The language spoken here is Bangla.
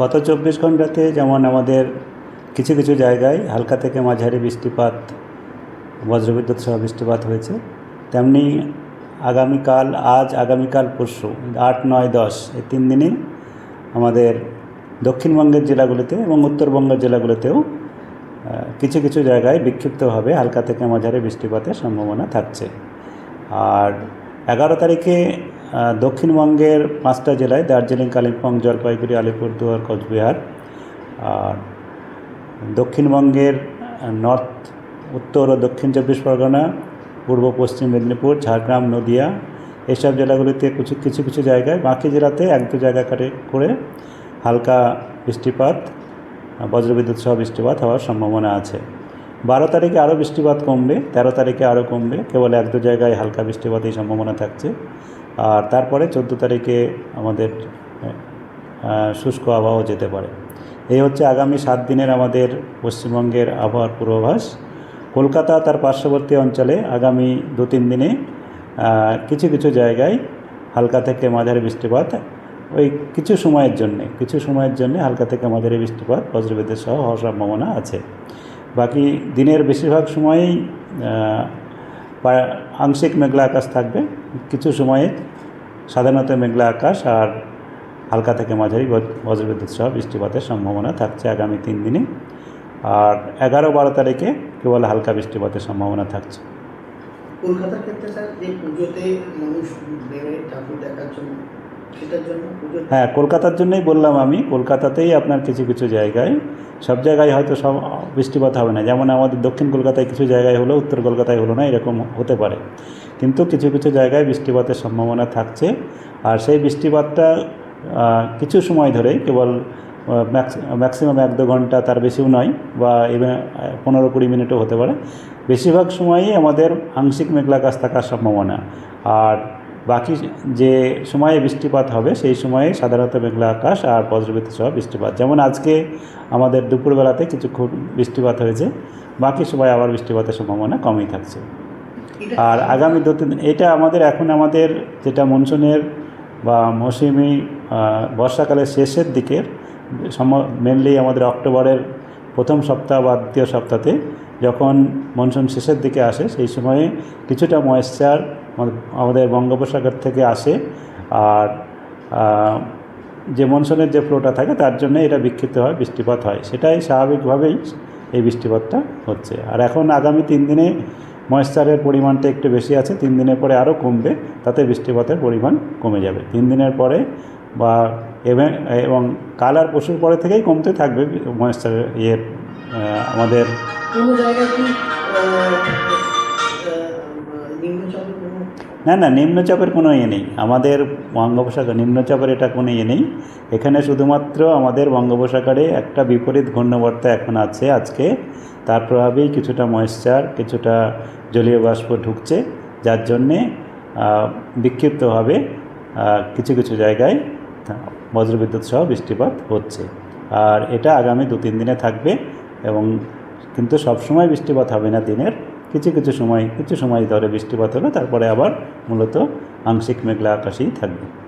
গত চব্বিশ ঘন্টাতে যেমন আমাদের কিছু কিছু জায়গায় হালকা থেকে মাঝারি বৃষ্টিপাত, বজ্রবিদ্যুৎ সহ বৃষ্টিপাত হয়েছে, তেমনি আগামীকাল, আজ, আগামীকাল, পরশু, আট, নয়, দশ, এই তিন দিনই আমাদের দক্ষিণবঙ্গের জেলাগুলিতে এবং উত্তরবঙ্গের জেলাগুলিতেও কিছু কিছু জায়গায় বিক্ষিপ্তভাবে হালকা থেকে মাঝারি বৃষ্টিপাতের সম্ভাবনা থাকছে। আর এগারো তারিখে দক্ষিণবঙ্গের পাঁচটা জেলায়, দার্জিলিং, কালিম্পং, জলপাইগুড়ি, আলিপুরদুয়ার, কোচবিহার। আর দক্ষিণবঙ্গের নর্থ, উত্তর ও দক্ষিণ চব্বিশ পরগনা, পূর্ব পশ্চিম মেদিনীপুর, ঝাড়গ্রাম, নদিয়া, এসব জেলাগুলিতে কিছু কিছু কিছু জায়গায়, বাকি জেলাতে এক দু জায়গা করে করে হালকা বৃষ্টিপাত বজ্রবিদ্যুৎ সহ বৃষ্টিপাত হওয়ার সম্ভাবনা আছে। বারো তারিখে আরও বৃষ্টিপাত কমবে, তেরো তারিখে আরও কমবে, কেবল এক দু জায়গায় হালকা বৃষ্টিপাতের সম্ভাবনা থাকছে। আর তারপরে চোদ্দ তারিখে আমাদের শুষ্ক আবহাওয়া যেতে পারে। এই হচ্ছে আগামী সাত দিনের আমাদের পশ্চিমবঙ্গের আবহাওয়ার পূর্বাভাস। কলকাতা তার পার্শ্ববর্তী অঞ্চলে আগামী দু তিন দিনে কিছু কিছু জায়গায় হালকা থেকে মাঝারি বৃষ্টিপাত, ওই কিছু সময়ের জন্যে, কিছু সময়ের জন্য হালকা থেকে মাঝারি বৃষ্টিপাত, বজ্রবিদ্যুৎ সহ হওয়ার সম্ভাবনা আছে। বাকি দিনের বেশিরভাগ সময়েই আংশিক মেঘলা আকাশ থাকবে। কিছু সময়ে সাধারণত মেঘলা আকাশ আর হালকা থেকে মাঝারি বজ- বজ্রবিদ্যুৎ সহ বৃষ্টিপাতের সম্ভাবনা থাকছে আগামী তিন দিনে। আর এগারো বারো তারিখে কেবল হালকা বৃষ্টিপাতের সম্ভাবনা থাকছে। কলকাতার ক্ষেত্রে স্যার, যে পুজোতে মানুষ ঠাকুর দেখার জন্য হ্যাঁ কলকাতার জন্যই বললাম আমি, কলকাতাতেই আপনার কিছু কিছু জায়গায়, সব জায়গায় হয়তো সব বৃষ্টিপাত হবে না। যেমন আমাদের দক্ষিণ কলকাতায় কিছু জায়গায় হলো, উত্তর কলকাতায় হলো না, এরকম হতে পারে। কিন্তু কিছু কিছু জায়গায় বৃষ্টিপাতের সম্ভাবনা থাকছে। আর সেই বৃষ্টিপাতটা কিছু সময় ধরে কেবল ম্যাক্সিমাম এক দু ঘণ্টা তার বেশিও নয়, বা ইভেন পনেরো কুড়ি মিনিটও হতে পারে। বেশিরভাগ সময়ই আমাদের আংশিক মেঘলা আকাশ থাকার সম্ভাবনা। আর বাকি যে সময়ে বৃষ্টিপাত হবে, সেই সময়ে সাধারণত মেঘলা আকাশ আর বজ্রবিদ্যুৎ সহ বৃষ্টিপাত। যেমন আজকে আমাদের দুপুরবেলাতে কিছুক্ষণ বৃষ্টিপাত হয়েছে, বাকি সময় আবার বৃষ্টিপাতের সম্ভাবনা কমই থাকছে। আর আগামী দু তিন এটা আমাদের এখন আমাদের যেটা মনসুনের বা মৌসুমি বর্ষাকালের শেষের দিকের, সম মেনলি আমাদের অক্টোবরের প্রথম সপ্তাহ বা দ্বিতীয় সপ্তাহে যখন মনসুন শেষের দিকে আসে, সেই সময়ে কিছুটা ময়েশ্চার আমাদের বঙ্গোপসাগর থেকে আসে। আর যে মনসুনের যে ফ্লোটা থাকে, তার জন্য এটা বিক্ষিপ্ত হয়, বৃষ্টিপাত হয়। সেটাই স্বাভাবিকভাবেই এই বৃষ্টিপাতটা হচ্ছে। আর এখন আগামী তিন দিনে ময়েশ্চারের পরিমাণটা একটু বেশি আছে, তিন দিনের পরে আরও কমবে, তাতে বৃষ্টিপাতের পরিমাণ কমে যাবে। তিন দিনের পরে বা এবং কাল আর পশুর পরে থেকেই কমতে থাকবে ময়েশ্চারের ইয়ে আমাদের না না, নিম্নচাপের কোনো ইয়ে নেই। আমাদের বঙ্গোপসাগর, নিম্নচাপের এটা কোনো ইয়ে নেই। এখানে শুধুমাত্র আমাদের বঙ্গোপসাগরে একটা বিপরীত ঘূর্ণবর্তা এখন আছে আজকে। তার প্রভাবেই কিছুটা ময়েশ্চার কিছুটা জলীয় বাষ্প ঢুকছে, যার জন্যে বিক্ষিপ্তভাবে কিছু কিছু জায়গায় বজ্রবিদ্যুৎ সহ বৃষ্টিপাত হচ্ছে। আর এটা আগামী দু তিন দিনে থাকবে এবং কিন্তু সবসময় বৃষ্টিপাত হবে না দিনের। কিছু কিছু সময় কিছু সময় ধরে বৃষ্টিপাত হলো তারপরে আবার মূলত আংশিক মেঘলা আকাশেই থাকবে।